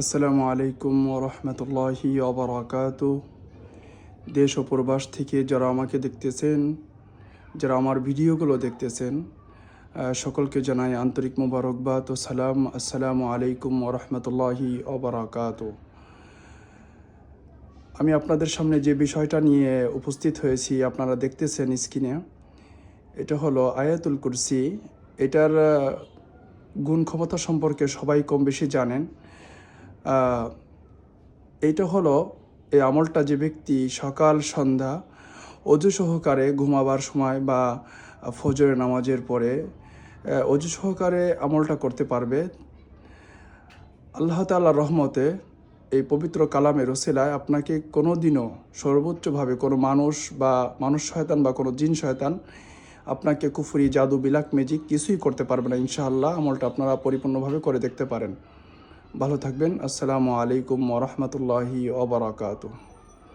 আসসালামু আলাইকুম রহমতুল্লাহি অবরাকাত দেশ ও প্রবাস থেকে যারা আমাকে দেখতেছেন, যারা আমার ভিডিওগুলো দেখতেছেন সকলকে জানাই আন্তরিক মোবারকবাদ ও সালাম। আসসালামু আলাইকুম রহমতুল্লাহি অবরাকাত আমি আপনাদের সামনে যে বিষয়টা নিয়ে উপস্থিত হয়েছি, আপনারা দেখতেছেন স্ক্রিনে, এটা হলো আয়াতুল কুরসি। এটার গুণ ক্ষমতা সম্পর্কে সবাই কম বেশি জানেন। এইটা হলো এই আমলটা যে ব্যক্তি সকাল, সন্ধ্যা অজু সহকারে ঘুমাবার সময় বা ফজরের নামাজের পরে অজু সহকারে আমলটা করতে পারবে। আল্লাহ তাল্লাহ রহমতে এই পবিত্র কালামের ওসিলায় আপনাকে কোনো দিনও সর্বোচ্চভাবে কোনো মানুষ বা মানুষ শয়তান বা কোনো জিন শয়তান আপনাকে কুফুরি, জাদু, বিলাক ম্যাজিক কিছুই করতে পারবে না। ইনশাআল্লাহ আমলটা আপনারা পরিপূর্ণভাবে করে দেখতে পারেন। ভালো থাকবেন। আসসালামু আলাইকুম ওরহমতুল্লাহি ওবরাকাতু